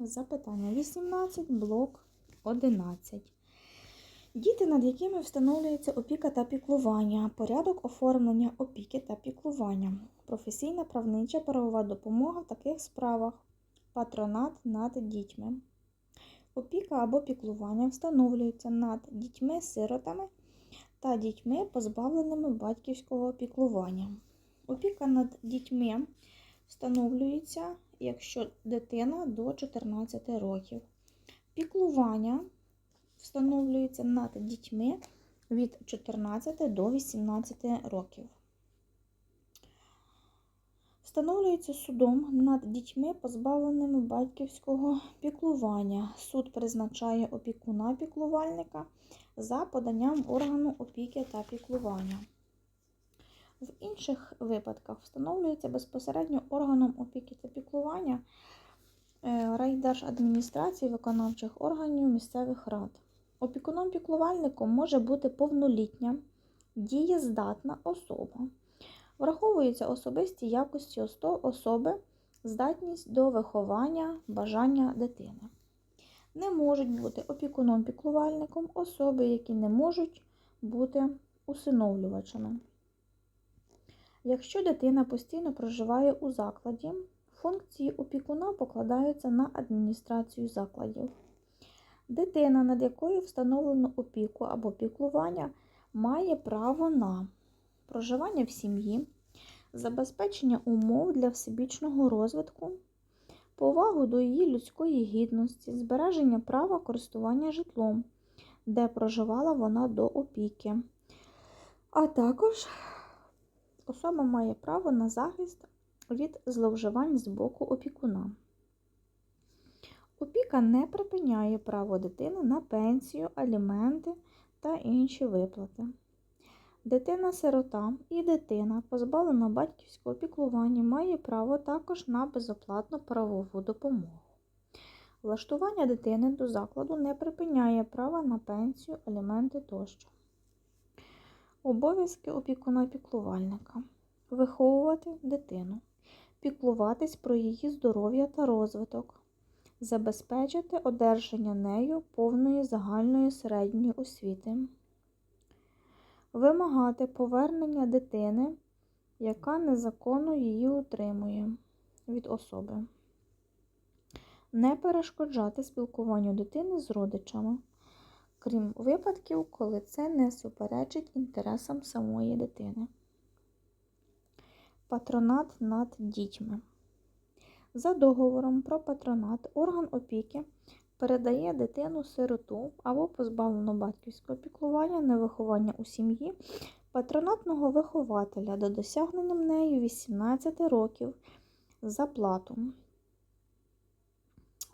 Запитання 18, блок 11. Діти, над якими встановлюється опіка та піклування, порядок оформлення опіки та піклування, професійна правнича правова допомога в таких справах, патронат над дітьми. Опіка або піклування встановлюється над дітьми-сиротами та дітьми, позбавленими батьківського піклування. Опіка над дітьми встановлюється, якщо дитина до 14 років. Піклування встановлюється над дітьми від 14 до 18 років. Встановлюється судом над дітьми, позбавленими батьківського піклування. Суд призначає опікуна піклувальника за поданням органу опіки та піклування. Інших випадках встановлюється безпосередньо органом опіки та піклування е, райдержадміністрації виконавчих органів місцевих рад. Опікуном-піклувальником може бути повнолітня, дієздатна особа. Враховуються особисті якості особи, здатність до виховання, бажання дитини. Не можуть бути опікуном-піклувальником особи, які не можуть бути усиновлювачами. Якщо дитина постійно проживає у закладі, функції опікуна покладаються на адміністрацію закладів. Дитина, над якою встановлено опіку або піклування, має право на проживання в сім'ї, забезпечення умов для всебічного розвитку, повагу до її людської гідності, збереження права користування житлом, де проживала вона до опіки, а також особа має право на захист від зловживань з боку опікуна. Опіка не припиняє право дитини на пенсію, аліменти та інші виплати. Дитина-сирота і дитина, позбавлена батьківського піклування, має право також на безоплатну правову допомогу. Влаштування дитини до закладу не припиняє права на пенсію, аліменти тощо. Обов'язки опікуна-піклувальника виховувати дитину, піклуватись про її здоров'я та розвиток, забезпечити одержання нею повної загальної середньої освіти, вимагати повернення дитини, яка незаконно її утримує від особи, не перешкоджати спілкуванню дитини з родичами, крім випадків, коли це не суперечить інтересам самої дитини. Патронат над дітьми. За договором про патронат орган опіки передає дитину-сироту або позбавлену батьківського піклування на виховання у сім'ї патронатного вихователя до досягнення нею 18 років за плату.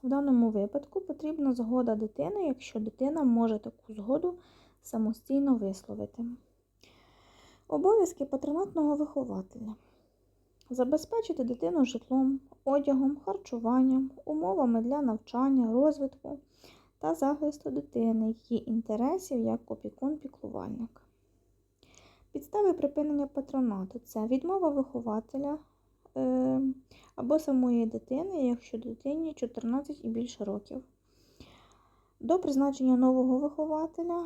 В даному випадку потрібна згода дитини, якщо дитина може таку згоду самостійно висловити. Обов'язки патронатного вихователя. Забезпечити дитину житлом, одягом, харчуванням, умовами для навчання, розвитку та захисту дитини, її інтересів як опікун-піклувальник. Підстави припинення патронату це відмова вихователя або самої дитини, якщо дитині 14 і більше років. До призначення нового вихователя.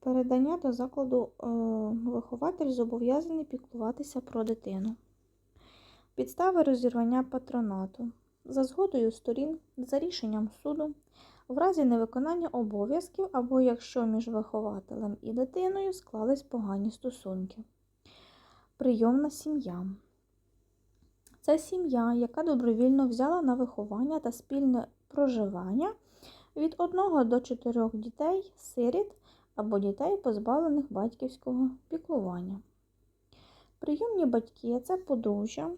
Передання до закладу е, вихователь зобов'язаний піклуватися про дитину. Підстави розірвання патронату. За згодою сторін, за рішенням суду, в разі невиконання обов'язків або якщо між вихователем і дитиною склались погані стосунки. Прийомна сім'я. Це сім'я, яка добровільно взяла на виховання та спільне проживання від 1 до 4 дітей, сиріт або дітей, позбавлених батьківського піклування. Прийомні батьки це подружжя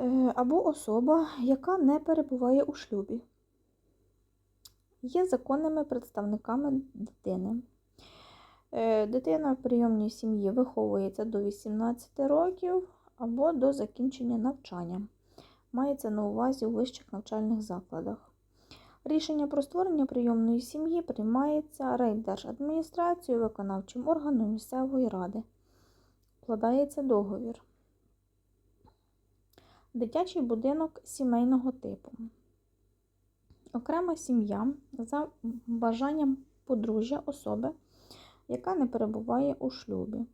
е, або особа, яка не перебуває у шлюбі, є законними представниками дитини. Е, Дитина в прийомній сім'ї виховується до 18 років або до закінчення навчання. Мається на увазі у вищих навчальних закладах. Рішення про створення прийомної сім'ї приймається райдержадміністрацією, виконавчим органом місцевої ради. Вкладається договір. Дитячий будинок сімейного типу. Окрема сім'я за бажанням подружжя особи, яка не перебуває у шлюбі.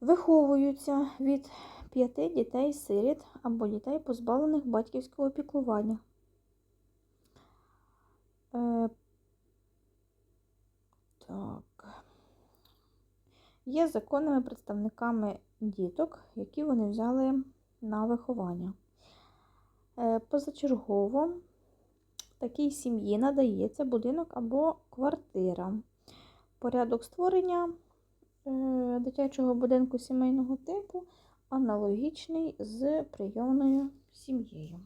Виховуються від п'яти дітей-сиріт або дітей, позбавлених батьківського піклування. Е, так. Є законними представниками діток, які вони взяли на виховання. Е, Позачергово такій сім'ї надається будинок або квартира. Порядок створення дитячого будинку сімейного типу аналогічний з прийомною сім'єю.